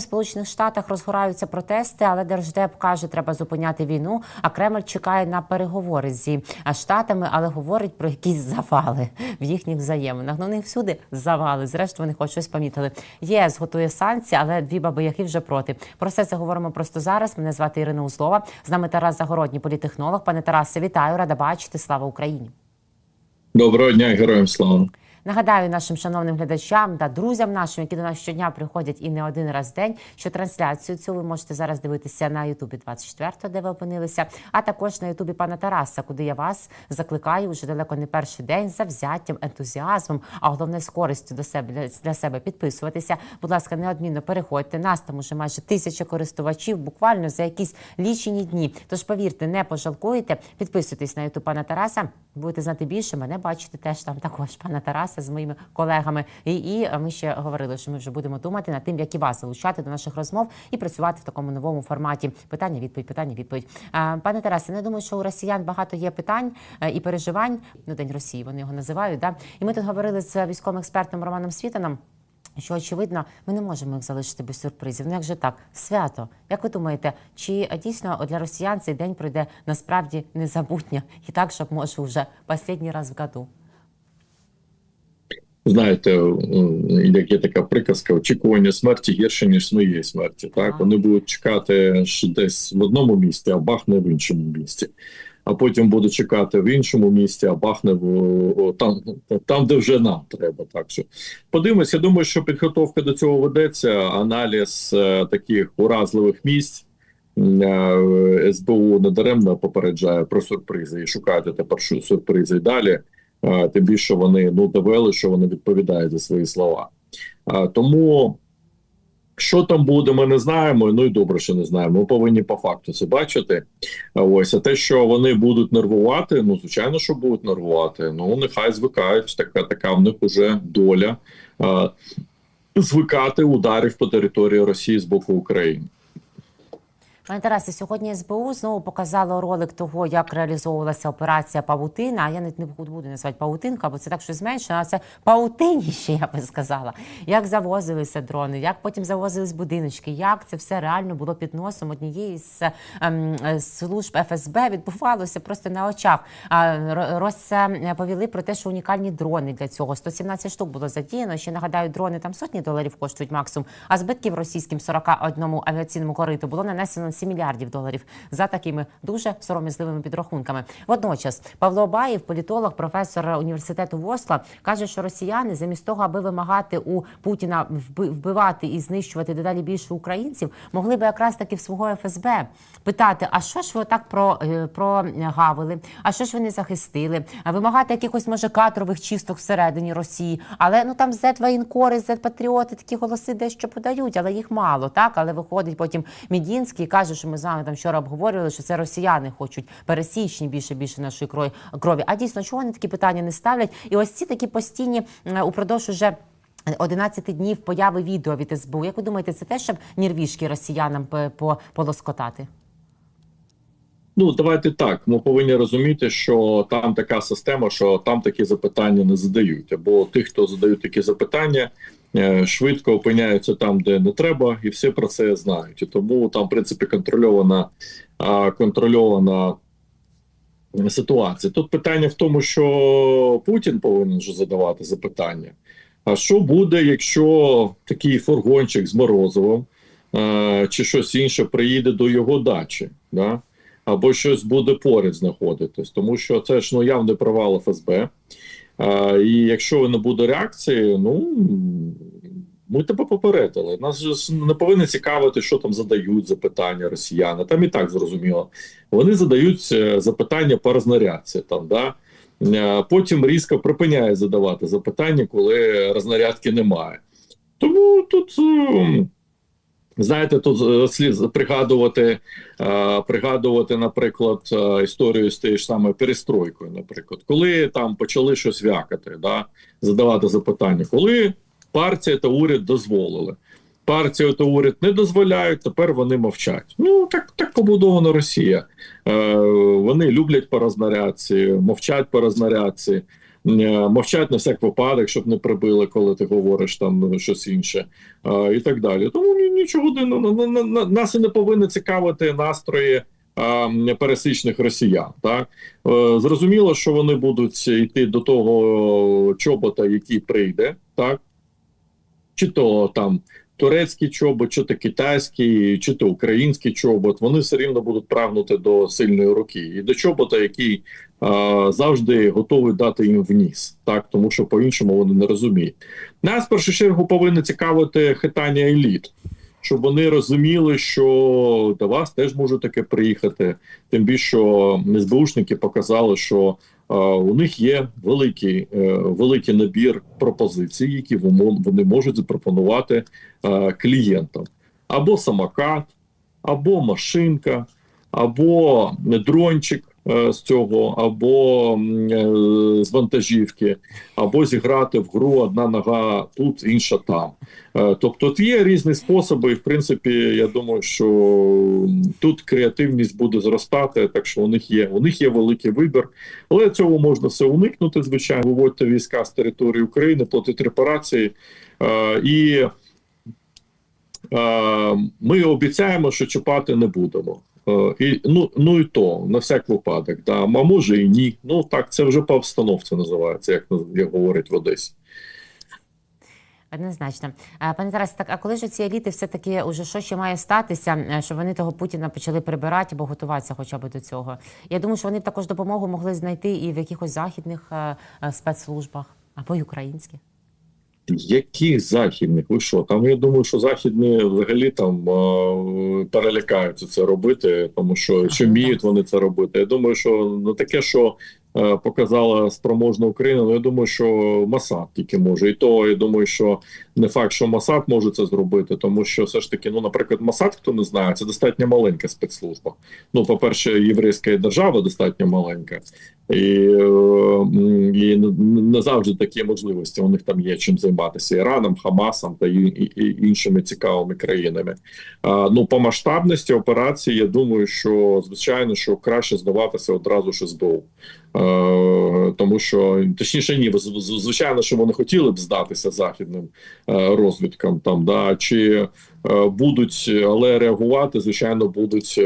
Сполучених Штатах розгораються протести, але держдеп каже, треба зупиняти війну. А Кремль чекає на переговори зі штатами, але говорить про якісь завали в їхніх взаєминах. Ну не всюди завали. Зрештою, вони хоч щось помітили. ЄС готує санкції, але дві баби вже проти. Про це говоримо просто зараз. Мене звати Ірина Узлова. З нами Тарас Загородній, політехнолог. Пане Тарасе, вітаю, рада бачити. Слава Україні. Доброго дня, героям слава. Нагадаю нашим шановним глядачам та друзям нашим, які до нас щодня приходять і не один раз в день, що трансляцію цю ви можете зараз дивитися на Ютубі 24, де ви опинилися, а також на Ютубі пана Тараса, куди я вас закликаю вже далеко не перший день за взяттям, ентузіазмом, а головне з користю до себе для, себе підписуватися. Будь ласка, неодмінно переходьте. Нас там уже майже тисяча користувачів, буквально за якісь лічені дні. Тож повірте, не пожалкуєте. Підписуйтесь на Ютуб пана Тараса. Будете знати більше. Мене бачите теж там також пана Тараса з моїми колегами. І, і ми ще говорили, що ми вже будемо думати над тим, як і вас залучати до наших розмов і працювати в такому новому форматі. Питання, відповідь, питання, відповідь. Пане Тарасе, не думаю, що у росіян багато є питань е, і переживань. Ну, день Росії вони його називають. Да? І ми тут говорили з військовим експертом Романом Світаном. Що очевидно, ми не можемо їх залишити без сюрпризів. Ну як же так, свято. Як ви думаєте, чи дійсно для росіян цей день пройде насправді незабутньо і так, щоб може вже останній раз в году? Знаєте, як є така приказка, очікування смерті гірше, ніж своєї смерті. Так вони будуть чекати десь в одному місці, а бахне в іншому місці. А потім будуть чекати в іншому місці, а бахне в там, там, де вже нам треба. Так що подивимось, я думаю, що підготовка до цього ведеться. Аналіз е, таких уразливих місць. Е, СБУ недаремно попереджає про сюрпризи і шукайте тепер сюрпризи і далі. Тим більше вони ну довели, що вони відповідають за свої слова. Тому що там буде, ми не знаємо. Ну і добре, що не знаємо. Ми повинні по факту це бачити. Ось а те, що вони будуть нервувати, ну звичайно, що будуть нервувати. Ну нехай звикають. Така така в них уже доля звикати ударів по території Росії з боку України. Пане Тарасе, сьогодні СБУ знову показало ролик того, як реалізовувалася операція Павутина. А я не буду називати павутинка, бо це так щось зменшено, а це павутиніще, я би сказала. Як завозилися дрони, як потім завозились будиночки, як це все реально було під носом однієї з ем, служб ФСБ відбувалося просто на очах. Розповіли про те, що унікальні дрони для цього 117 штук було задіяно. Ще нагадаю, дрони там сотні доларів коштують максимум. А збитків російським 41 авіаційному кориту було нанесено 7 мільярдів доларів за такими дуже сором'язливими підрахунками. Водночас Павло Баєв, політолог, професор університету Восла, каже, що росіяни замість того, аби вимагати у Путіна вби- вбивати і знищувати дедалі більше українців, могли би якраз таки в свого ФСБ питати: а що ж ви так про, е, прогавили? А що ж ви не захистили? А вимагати якихось може кадрових чисток всередині Росії, але ну там зет воєнкори, зет патріоти, такі голоси дещо подають, але їх мало, так але виходить потім Мідінський і каже, що ми з вами там вчора обговорювали, що це росіяни хочуть пересічні більше більше нашої крові. А дійсно, чого вони такі питання не ставлять? І ось ці такі постійні упродовж уже. 11 днів появи відео від СБУ. Як ви думаєте, це те, щоб нервішки росіянам по- по- полоскотати? Ну, давайте так. Ми повинні розуміти, що там така система, що там такі запитання не задають. Або тих, хто задають такі запитання, швидко опиняються там, де не треба, і всі про це знають. І тому там, в принципі, контрольована контрольована ситуація. Тут питання в тому, що Путін повинен вже задавати запитання. А що буде, якщо такий фургончик з Морозовим е, чи щось інше приїде до його дачі? Да? або щось буде поряд знаходитись, тому що це ж ну явний провал ФСБ. І якщо не буде реакції, ну ми тебе попередили. Нас не повинно цікавити, що там задають запитання росіяни. Там і так зрозуміло. Вони задають е, запитання по рознарядці. Там да Е, потім різко припиняє задавати запитання, коли рознарядки немає. Тому тут. Знаєте, тут е, слід пригадувати, е, пригадувати, наприклад, е, історію з тією ж самою перестройкою, наприклад, коли там почали щось вякати, да, задавати запитання, коли партія та уряд дозволили. Партія та уряд не дозволяють, тепер вони мовчать. Ну так так побудована Росія. Е, Вони люблять по рознарядці, мовчать по рознарядці. Е, мовчать на всяк випадок, щоб не прибили, коли ти говориш там щось інше, е, і так далі. Тому нічого дивного. На- на- на- нас і не повинні цікавити настрої. е, Пересічних росіян, так Е, зрозуміло, що вони будуть йти до того чобота, який прийде, так чи то там турецький чобот, чи то китайський, чи то український чобот, вони все рівно будуть прагнути до сильної руки і до чобота, який завжди готовий дати їм вніс, так тому що по-іншому вони не розуміють. Нас в першу чергу повинно цікавити хитання еліт. Щоб вони розуміли, що до вас теж може таке приїхати. Тим більше що СБУшники показали, що е, у них є великий, е, великий набір пропозицій, які вони можуть запропонувати е, клієнтам: або самокат, або машинка, або дрончик е, з цього, або е, з вантажівки, або зіграти в гру одна нога тут, інша там. Е, Тобто є різні способи, і в принципі, я думаю, що тут креативність буде зростати, так що у них є у них є великий вибір, але цього можна все уникнути. Звичайно, виводьте війська з території України, платити репарації е, і. Е, Ми обіцяємо, що чіпати не будемо. Е, І, ну, ну і то, на всяк випадок. Да. А може і ні. Ну так, це вже по обстановці називається, як, як говорять в Одесі. Однозначно. Пане Тарасе, так а коли ж ці еліти все-таки уже що ще має статися, е, щоб вони того Путіна почали прибирати або готуватися хоча б до цього? Я думаю, що вони також допомогу могли знайти і в якихось західних е, спецслужбах або й українських. Яких західних? Ви що? Там я думаю, що західні взагалі там перелякаються це робити, тому що чи вміють вони це робити. Я думаю, що не таке, що е, показала спроможна Україна. Ну я думаю, що Масад тільки може, і то я думаю, що не факт, що Масад може це зробити, тому що все ж таки, ну, наприклад, Масад, хто не знає, це достатньо маленька спецслужба. Ну, по перше, єврейська держава достатньо маленька. І, е, і не- не завжди такі можливості. У них там є чим займатися Іраном, Хамасом та іншими цікавими країнами. Ну по масштабності операції, я думаю, що звичайно, що краще здаватися одразу ж СБУ. Е, тому що точніше, ні, звичайно, що вони хотіли б здатися західним е, розвідкам там, да чи будуть, але реагувати, звичайно, будуть.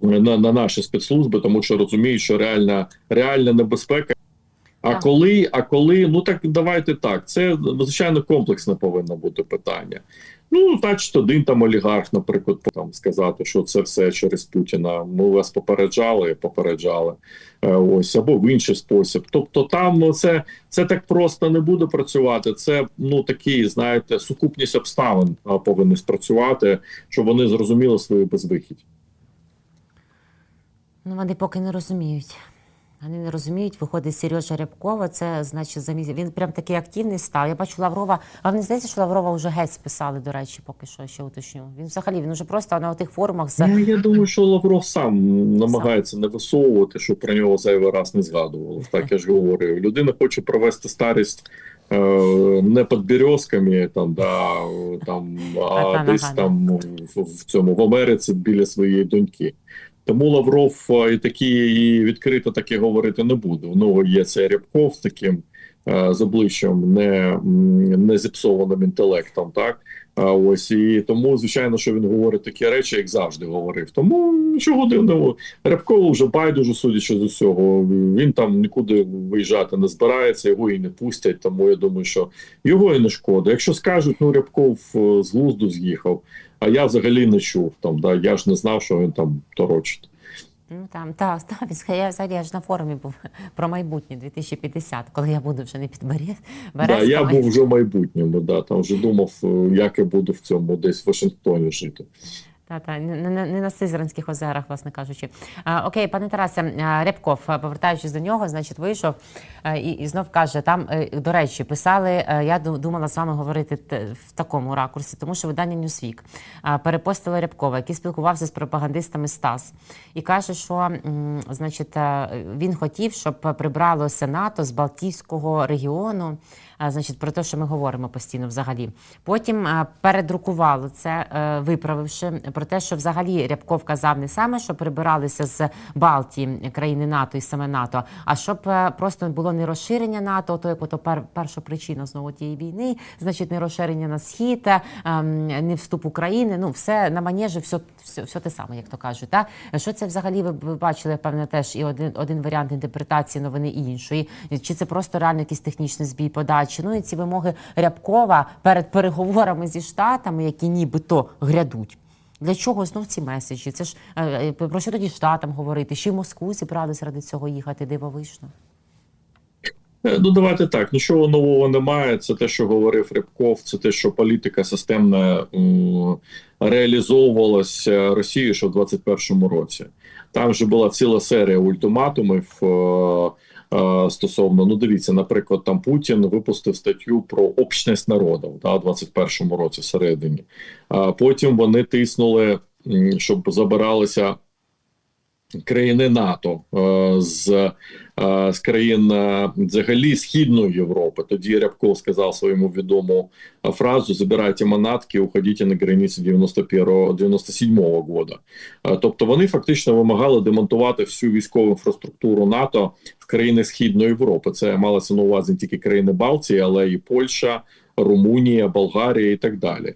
На, на наші спецслужби, тому що розуміють, що реальна реальна небезпека. А Так. коли, а коли, ну так давайте так. Це звичайно комплексне повинно бути питання. Ну, значить, один там олігарх, наприклад, там сказати, що це все через Путіна. Ми вас попереджали, попереджали. Е, ось або в інший спосіб. Тобто, там ну, це, це так просто не буде працювати. Це ну такі, знаєте, сукупність обставин повинні спрацювати, щоб вони зрозуміли свою безвихідь. Ну, вони поки не розуміють. Вони не розуміють, виходить Сережа Рябкова, це значить за місяць. Він прям такий активний став. Я бачу Лаврова, а мені здається, що Лаврова вже геть списали, до речі, поки що ще уточню. Він взагалі він уже просто на тих форумах з Ну, я думаю, що Лавров сам намагається не висовувати, щоб про нього зайвий раз не згадували. Так я ж говорю. Людина хоче провести старість е, не під березками, там, да, там, а Ага, десь там в, в цьому в Америці біля своєї доньки. Тому Лавров е, і такі і відкрито таке говорити не буде. У нього є цей Рябков з таким з обличчям не, не зіпсованим інтелектом, так. Ось і тому, звичайно, що він говорить такі речі, як завжди говорив. Тому нічого дивного. Рябкову вже байдуже, судячи з усього. Він там нікуди виїжджати не збирається, його і не пустять. Тому я думаю, що його і не шкода. Якщо скажуть, ну Рябков е, з глузду з'їхав, а я взагалі не чув там. Да, я ж не знав, що він там торочить. Ну там та, я взагалі я ж на форумі був про майбутнє 2050, коли я буду вже не під Берез, Да, я був вже в майбутньому. Да, там вже думав, е, як я буду в цьому десь в Вашингтоні жити. Та, та, не, не, не на Сизранських озерах, власне кажучи. А, окей, пане Тарасе, Рябков, повертаючись до нього, значить, вийшов і, і знов каже, там, е, до речі, писали, е, я думала з вами говорити в такому ракурсі, тому що видання а, перепостило Рябкова, який спілкувався з пропагандистами СТАС, і каже, що значить, е, він хотів, щоб прибралося НАТО з Балтійського регіону значить, про те, що ми говоримо постійно взагалі. Потім передрукувало це, виправивши про те, що взагалі Рябков казав не саме, що прибиралися з Балтії країни НАТО і саме НАТО, а щоб е, просто було не розширення НАТО, то як ото пер, перша причина знову тієї війни, значить, не розширення на схід, е, ем, не вступ України. Ну, все на манежі, все, все, все те саме, як то кажуть. Та? Що це взагалі ви, ви бачили, певне, теж і один, один варіант інтерпретації новини і іншої. Чи це просто реально якийсь технічний збій подачі? Ну і ці вимоги Рябкова перед переговорами зі Штатами, які нібито грядуть. Для чого знов ці меседжі? Це ж е, е, про що тоді штатам говорити? Ще й Москву зібрались ради цього їхати дивовижно. Е, Ну, давайте так. Нічого нового немає. Це те, що говорив Рябков, це те, що політика системна реалізовувалася Росією ще в 2021 році. Там вже була ціла серія ультиматумів е, стосовно. Ну, дивіться, наприклад, там Путін випустив статтю про общність народів да, у 2021 році всередині. А потім вони тиснули, щоб забиралися країни НАТО е, з, е, з країн е, взагалі Східної Європи. Тоді Рябков сказав своєму відому е, фразу: забирайте манатки, уходіть на границі 91 97 года. Е, Тобто вони фактично вимагали демонтувати всю військову інфраструктуру НАТО в країни Східної Європи. Це малося на увазі не тільки країни Балтії, але і Польща. Румунія, Болгарія і так далі,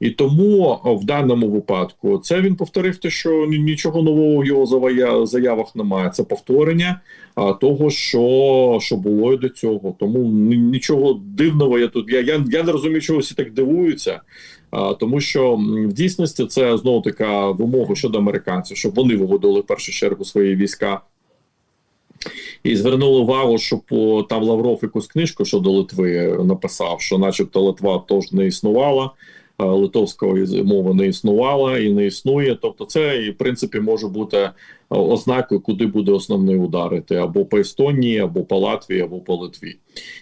і тому в даному випадку це він повторив те, що нічого нового в його заявах немає. Це повторення того, що, що було і до цього. Тому нічого дивного я тут. Я, я, я не розумію, чого всі так дивуються. Тому що в дійсності це знову така вимога щодо американців, щоб вони виводили в першу чергу свої війська і звернули увагу, що по там Лавров якусь книжку щодо Литви написав, що, начебто, Литва теж не існувала, литовської мови не існувала і не існує. Тобто, це і в принципі може бути е, ознакою, куди буде основний ударити або по Естонії, або по Латвії, або по Литві.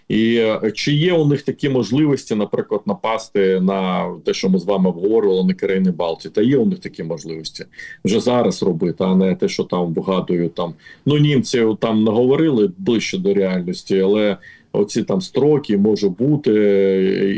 І е, чи є у них такі можливості, наприклад, напасти на те, що ми з вами обговорювали на країни Балтії? Та є у них такі можливості вже зараз робити, а не те, що там вигадують там. Ну німці там наговорили ближче до реальності, але оці там строки може бути,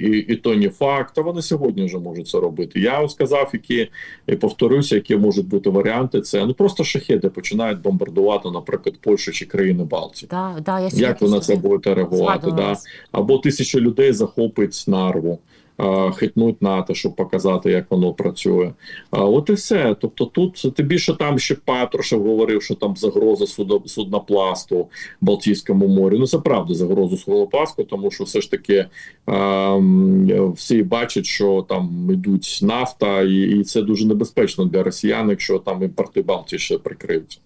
і, і то не факт. А вони сьогодні вже можуть це робити. Я сказав, які і повторюся, які можуть бути варіанти. Це ну просто шахеди починають бомбардувати, наприклад, Польщу чи країни Балтії. Да, да, я Як ви на це будете реагувати? Да? Або тисяча людей захопить нарву, е, хитнуть НАТО, щоб показати, як воно працює. От і все. Тобто, тут тим більше там ще Патрушев говорив, що там загроза суднопласту Балтійському морі. Ну це правда загроза суднопласту, тому що все ж таки всі бачать, що там йдуть нафта, і, і це дуже небезпечно для росіян, якщо там і порти Балтії ще прикриються.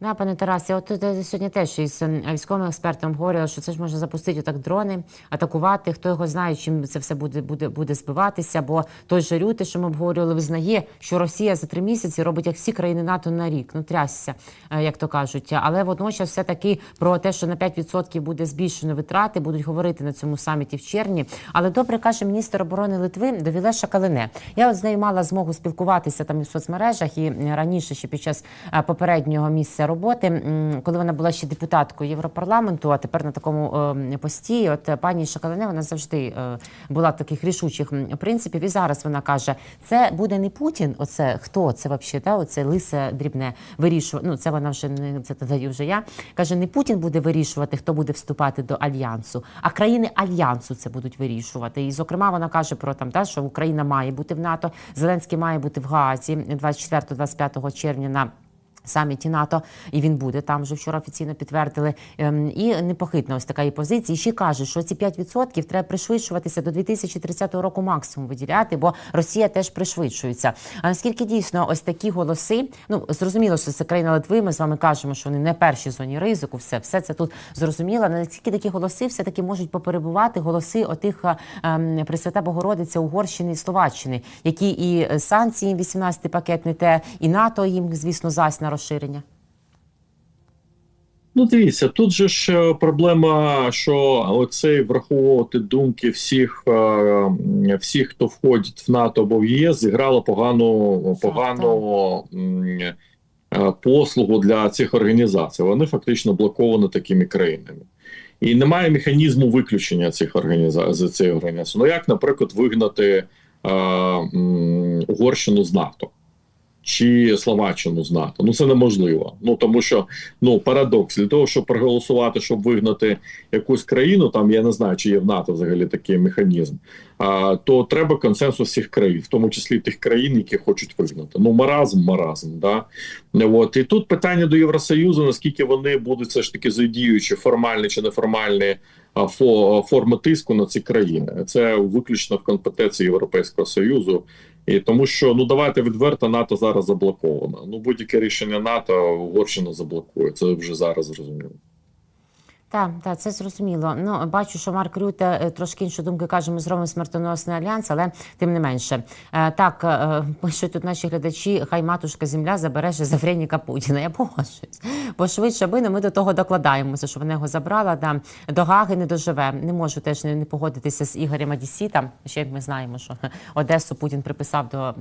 Да, пане Тарасе, от е, сьогодні теж із ем, військовим експертом говорили, що це ж можна запустити так дрони, атакувати. Хто його знає, чим це все буде буде, буде збиватися. Бо той же Рюти, що ми обговорювали, визнає, що Росія за три місяці робить як всі країни НАТО на рік. Ну трясся, е, як то кажуть. Але водночас, все таки про те, що на 5% буде збільшено витрати, будуть говорити на цьому саміті в червні. Але добре каже міністр оборони Литви Довіле Шакалине. Я от з нею мала змогу спілкуватися там і в соцмережах і е, раніше, ще під час попереднього місця роботи, коли вона була ще депутаткою Європарламенту, а тепер на такому е, пості. От пані Шакалине вона завжди е, була таких рішучих принципів. І зараз вона каже: це буде не Путін. Оце хто це взагалі? Та оце лисе дрібне вирішувати. Ну це вона вже не це тоді вже я каже: не Путін буде вирішувати, хто буде вступати до альянсу, а країни альянсу це будуть вирішувати. І зокрема, вона каже про там, та що Україна має бути в НАТО, Зеленський має бути в Гаазі 24-25 червня на. Саміті НАТО, і він буде там вже вчора офіційно підтвердили. Ем, І непохитна ось така і позиція. І ще каже, що ці 5% треба пришвидшуватися до 2030 року максимум виділяти, бо Росія теж пришвидшується. А наскільки дійсно ось такі голоси? Ну зрозуміло, що це країна Литви. Ми з вами кажемо, що вони не перші зоні ризику. Все, все це тут зрозуміло. Наскільки такі голоси все таки можуть поперебувати голоси отих ем, Пресвята Богородиця Угорщини і Словаччини, які і е, санкції їм 18 пакет не те, і НАТО їм, звісно, зась на розширення. Ну, дивіться, тут же ж е, проблема, що оцей враховувати думки всіх, е, всіх, хто входить в НАТО або в ЄС, зіграло погану, погану е, послугу для цих організацій. Вони фактично блоковані такими країнами. І немає механізму виключення цих організацій з цієї організації. Ну як, наприклад, вигнати е, Угорщину з НАТО чи Словаччину з НАТО? Ну це неможливо. Ну тому що ну парадокс для того, щоб проголосувати, щоб вигнати якусь країну, там я не знаю, чи є в НАТО взагалі такий механізм. А, то треба консенсус всіх країн, в тому числі тих країн, які хочуть вигнати. Ну маразм, маразм. Да? От і тут питання до Євросоюзу: наскільки вони будуть все ж таки задіючи формальні чи неформальні форми тиску на ці країни. Це виключно в компетенції Європейського союзу. І тому що ну давайте відверто НАТО зараз заблоковано. Ну будь-яке рішення НАТО Угорщина заблокує. Це вже зараз зрозуміло. Так, так, це зрозуміло. Ну бачу, що Марк Рюте е, трошки інші думки каже, ми зробимо смертоносний альянс, але тим не менше. Е, Так, е, пишуть тут наші глядачі, хай матушка земля забере шизофреніка Путіна. Я погоджуюсь. Бо швидше би, ну, ми до того докладаємося, що вона його забрала. Да. До Гаги не доживе. Не можу теж не, погодитися з Ігорем Адісітом. Ще ми знаємо, що Одесу Путін приписав до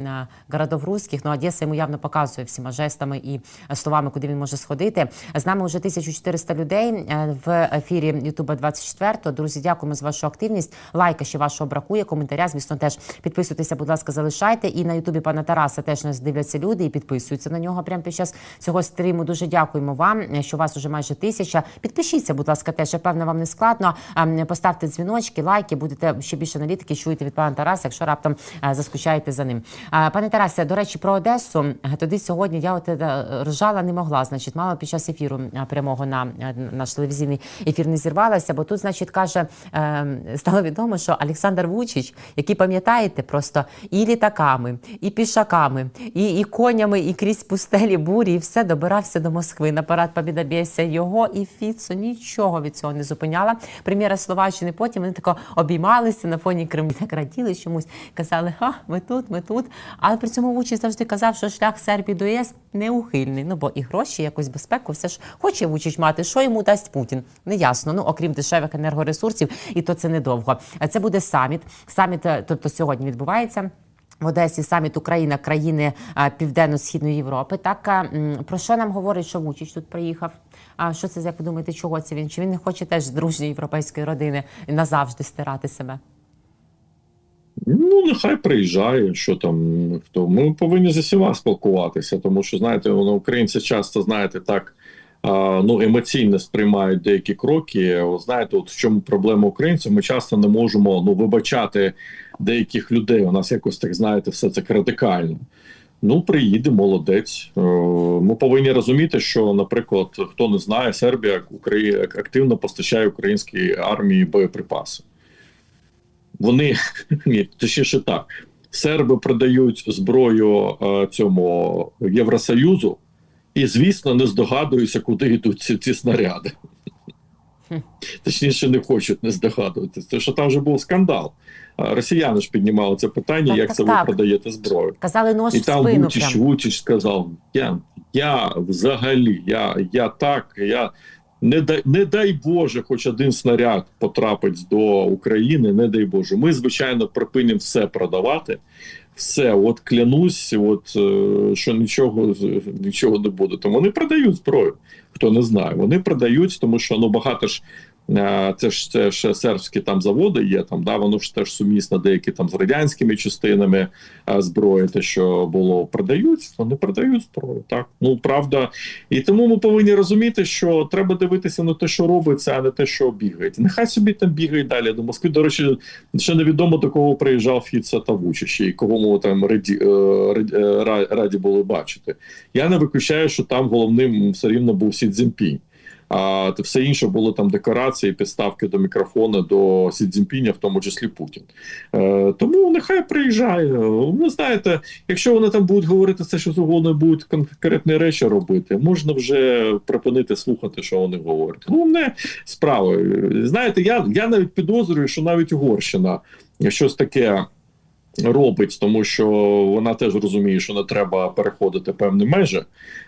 городов руських. Ну Одеса йому явно показує всіма жестами і словами, куди він може сходити. З нами вже 1400 людей в ефірі Ютуба 24. Друзі, дякуємо за вашу активність. Лайка ще вашого бракує. Коментаря, звісно, теж підписуйтеся, будь ласка, залишайте. І на Ютубі пана Тараса теж нас дивляться люди і підписуються на нього прямо під час цього стріму. Дуже дякуємо вам, що вас уже майже тисяча. Підпишіться, будь ласка, теж. Я певно, вам не складно. Ем, Поставте дзвіночки, лайки, будете ще більше аналітики чуєте від пана Тараса, якщо раптом е, заскучаєте за ним. Е, Пане Тарасе, до речі, про Одесу. Тоді сьогодні я от е, ржала не могла. Значить, мало під час ефіру прямого на наш телевізійний ефір не зірвалася, бо тут, значить, каже, е, стало відомо, що Олександр Вучич, який пам'ятаєте, просто і літаками, і пішаками, і, і конями, і крізь пустелі бурі, і все добирався до Москви. На парад Побідобєся його і Фіцо нічого від цього не зупиняла. Прем'єра Словаччини. Потім вони тако обіймалися на фоні Криму, так раділи чомусь. Казали, ха, ми тут, ми тут. Але при цьому Вучич завжди казав, що шлях Сербії до ЄС неухильний. Ну бо і гроші, якусь безпеку, все ж хоче Вучич мати. Що йому дасть Путін? Неясно. Ну окрім дешевих енергоресурсів, і то це недовго. А Це буде саміт. Саміт, е, тобто сьогодні відбувається. В Одесі саміт Україна, країни Південно-Східної Європи. Так про що нам говорить, що Вучич тут приїхав? А що це як ви думаєте, чого це він? Чи він не хоче теж з дружньої європейської родини назавжди стирати себе? Ну, нехай приїжджає, що там хто. Ми повинні з усіма спілкуватися, тому що знаєте, воно українці часто знаєте так. Ну, емоційно сприймають деякі кроки. От знаєте, от в чому проблема українців? Ми часто не можемо ну вибачати деяких людей. У нас якось так знаєте, все це радикально. Ну, приїде, молодець. Е, Ми повинні розуміти, що, наприклад, хто не знає, Сербія активно постачає українській армії боєприпаси. Вони ні, точніше так. Серби продають зброю е, цьому Євросоюзу, і, звісно, не здогадуються, куди йдуть ці, ці снаряди. Точніше, не хочуть не здогадуватися. Це що там вже був скандал. Росіяни ж піднімали це питання, Так, як так, це так. ви продаєте зброю. Казали нож І там спину. Вучич, Прям. Вучич сказав: я, я взагалі, я, я так, я не дай, не дай Боже, хоч один снаряд потрапить до України. Не дай Боже. Ми, звичайно, припинимо все продавати. Все, от клянусь, от е, що нічого нічого не буде. Тому вони продають зброю. Хто не знає, вони продають, тому що ну багато ж. Е, Це ж це ж сербські там заводи є там, да воно ж теж сумісно деякі там з радянськими частинами е, зброї, те, що було продають, вони продають зброю. Так ну правда, і тому ми повинні розуміти, що треба дивитися на те, що робиться, а не те, що бігають. Нехай собі там бігають далі до Москви. До речі, ще невідомо до кого приїжджав Фіца та Вучич, і кого ми там раді, е, раді, раді були бачити. Я не виключаю, що там головним все рівно був Сі Цзіньпінь. А те все інше було там декорації, підставки до мікрофона до Сі Цзіньпіня, в тому числі Путін. Е, тому нехай приїжджає. Ви знаєте, якщо вони там будуть говорити все, що завгодно, будуть конкретні речі робити, можна вже припинити слухати, що вони говорять. Головне справа. Знаєте, я, я навіть підозрюю, що навіть Угорщина щось таке робить, тому що вона теж розуміє, що не треба переходити певні межі.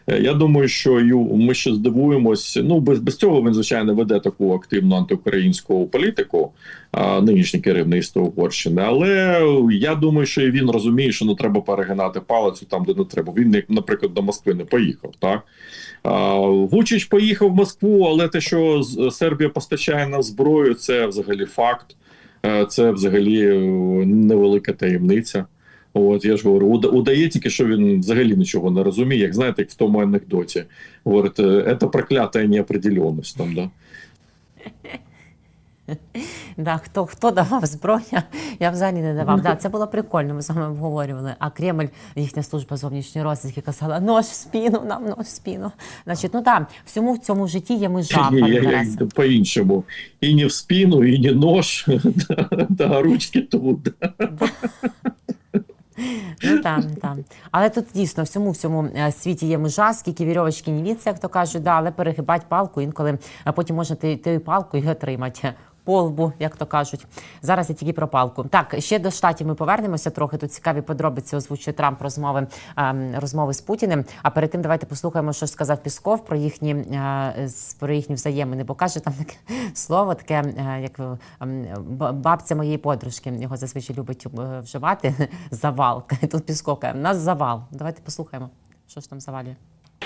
Е, Я думаю, що ми ще здивуємось. Ну без, без цього він звичайно веде таку активну антиукраїнську політику, а, нинішнє керівництво Угорщини. Але я думаю, що і він розуміє, що не треба перегинати палицю там, де не треба. Він, наприклад, до Москви не поїхав. Так Вучич поїхав в Москву, але те, що Сербія постачає нам зброю, це взагалі факт. Це взагалі е, невелика таємниця. От я ж говорю, уда- удає тільки, що він взагалі нічого не розуміє. Як знаєте, як в тому анекдоті. Говорить, е, це проклята неопределеність там, да. Да, хто, хто давав зброю, я взагалі не давав. Да, це було прикольно, ми з вами обговорювали. А Кремль, їхня служба зовнішньої розвідки казала, нож в спину, нам нож в спину. Значить, ну так, всьому в цьому житті є межа, Ні, я, я, по-іншому. І не в спину, і не нож, та, ручки тут. Ну там, там. Але тут дійсно всьому в цьому е, світі є межа, скільки вірьовочки не віться, як то кажуть, да, але перегибать палку інколи, а потім можна ти- тією палкою отримати. По лбу, як то кажуть. Зараз я тільки про палку. Так, ще до штатів ми повернемося трохи. Тут цікаві подробиці озвучує Трамп розмови, ем, розмови з Путіним. А перед тим давайте послухаємо, що сказав Пісков про їхні, е, про їхні взаємини. Бо каже там таке слово, таке, е, як ем, бабця моєї подружки. Його зазвичай любить е, вживати. Завал. Тут Пісков каже, нас завал. Давайте послухаємо, що ж там завалює.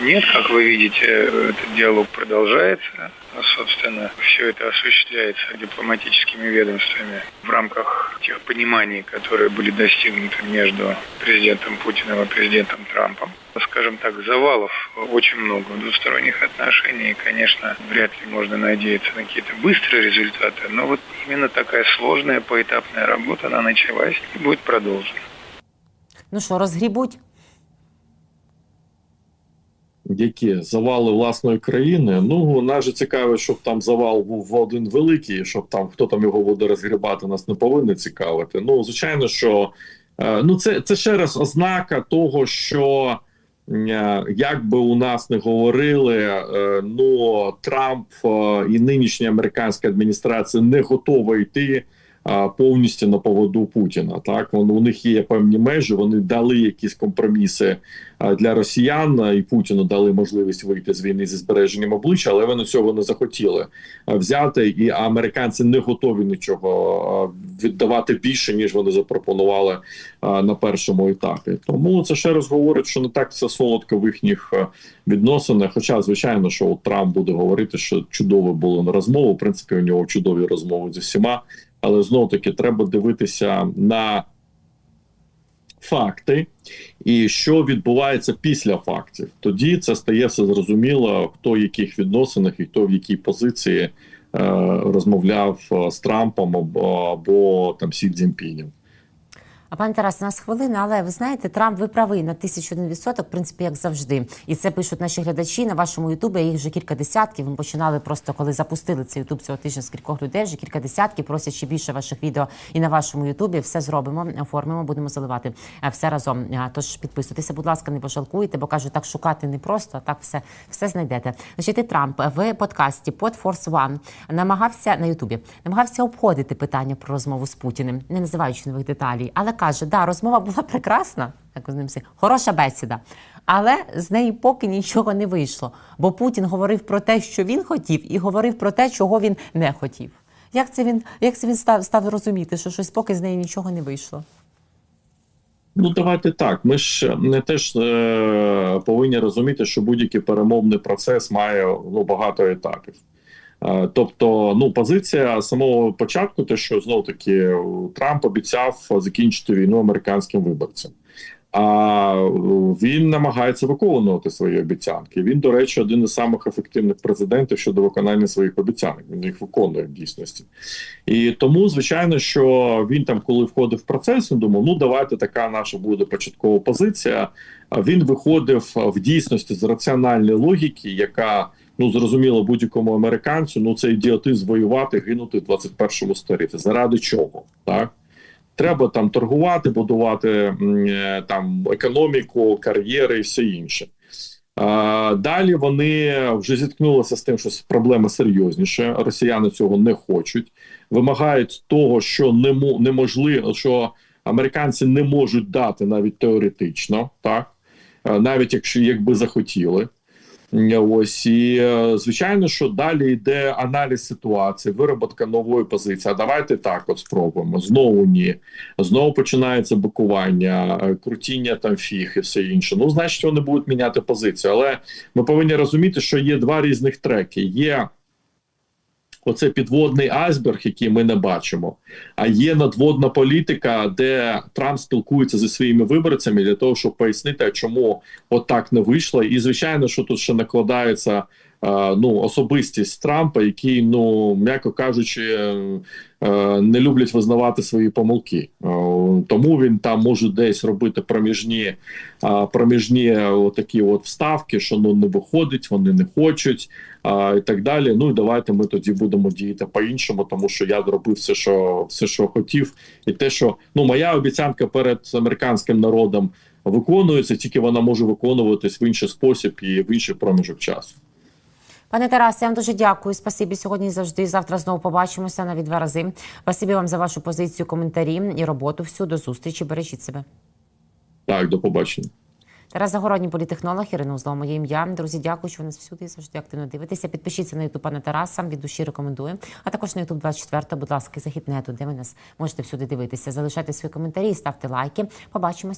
Нет, как вы видите, этот диалог продолжается. Собственно, все это осуществляется дипломатическими ведомствами в рамках тех пониманий, которые были достигнуты между президентом Путиным и президентом Трампом. Скажем так, завалов очень много в двусторонних отношениях. И, конечно, вряд ли можно надеяться на какие-то быстрые результаты, но вот именно такая сложная поэтапная работа, она началась и будет продолжена. Ну що, розгрібуть? Які завали власної країни. Ну нас же цікаво, щоб там завал був в один великий, щоб там хто там його буде розгрібати, нас не повинно цікавити. Ну звичайно, що е, ну це, це ще раз ознака того, що е, як би у нас не говорили, е, ну Трамп і нинішня американська адміністрація не готова йти. Повністю на поводу Путіна, так Вон, у них є певні межі. Вони дали якісь компроміси для росіян і Путіну дали можливість вийти з війни зі збереженням обличчя, але вони цього не захотіли взяти. І американці не готові нічого віддавати більше ніж вони запропонували на першому етапі. Тому це ще раз говорить, що не так все солодко в їхніх відносинах. Хоча, звичайно, що от Трамп буде говорити, що чудово було на розмову. В принципі, у нього чудові розмови зі всіма, але знову таки треба дивитися на факти і що відбувається після фактів. Тоді це стає все зрозуміло, хто в яких відносинах і хто в якій позиції е, розмовляв е, з Трампом або, або там Сі Цзіньпінем. А пане Тарас, у нас хвилина, але ви знаєте, Трамп ви правий на тисячу один відсоток, в принципі, як завжди. І це пишуть наші глядачі на вашому Ютубі. Їх вже кілька десятків. Ми починали просто коли запустили цей Ютуб цього тижня з кількох людей. Вже кілька десятків. Просять ще більше ваших відео і на вашому Ютубі. Все зробимо, оформимо, будемо заливати е, все разом. Е, Тож підписуйтеся, будь ласка, не пожалкуйте, бо кажуть, так шукати не просто, а так все, все знайдете. Значить, Трамп в подкасті Pod Force One намагався на Ютубі, намагався обходити питання про розмову з Путіним, не називаючи нових деталей, але каже, да, розмова була прекрасна, як з ним хороша бесіда. Але з неї поки нічого не вийшло. Бо Путін говорив про те, що він хотів, і говорив про те, чого він не хотів. Як це він, як це він став, став розуміти, що щось поки з неї нічого не вийшло? Ну, давайте так. Ми ж не теж е, повинні розуміти, що будь-який перемовний процес має ну, багато етапів. Е, тобто, ну, позиція самого початку, те, що знов таки Трамп обіцяв закінчити війну американським виборцям. А е, він намагається виконувати свої обіцянки. Він, до речі, один із самих ефективних президентів щодо виконання своїх обіцянок. Він їх виконує в дійсності. І тому, звичайно, що він там, коли входив в процес, він думав, ну давайте така наша буде початкова позиція. Він виходив в дійсності з раціональної логіки, яка ну зрозуміло будь-якому американцю. Ну це ідіотизм воювати, гинути в 21 столітті. Заради чого? Так треба там торгувати, будувати е, там економіку, кар'єри і все інше. Далі вони вже зіткнулися з тим, що проблеми серйозніше. Росіяни цього не хочуть, вимагають того, що неможливо, що американці не можуть дати навіть теоретично, так навіть якщо якби захотіли. Ось і е, звичайно, що далі йде аналіз ситуації, вироботка нової позиції. А давайте так от спробуємо. Знову ні. Знову починається бикування, е, крутіння там фіг і все інше. Ну, значить, вони будуть міняти позицію. Але ми повинні розуміти, що є два різних треки. Є оце підводний айсберг, який ми не бачимо. А є надводна політика, де Трамп спілкується зі своїми виборцями для того, щоб пояснити, чому отак не вийшло. І звичайно, що тут ще накладається е, ну особистість Трампа, який, ну м'яко кажучи, е, е, не люблять визнавати свої помилки. Тому він там може десь робити проміжні, проміжні такі от вставки, що ну не виходить, вони не хочуть. А, і так далі. Ну і давайте ми тоді будемо діяти по-іншому, тому що я зробив все, що все, що хотів, і те, що ну моя обіцянка перед американським народом виконується, тільки вона може виконуватись в інший спосіб і в інший проміжок часу. Пане Тарасе, я вам дуже дякую. Спасибі сьогодні завжди. Завтра знову побачимося навіть два рази. Спасибі вам за вашу позицію, коментарі і роботу. Всю до зустрічі. Бережіть себе. Так, до побачення. Тарас Загородній політехнолог, Ірина Узлова, моє ім'я. Друзі, дякую, що ви нас всюди завжди активно дивитеся. Підпишіться на ютуб пана Тараса, від душі рекомендую. А також на ютуб 24, будь ласка, захід нету, де ви нас можете всюди дивитися. Залишайте свої коментарі, ставте лайки. Побачимося.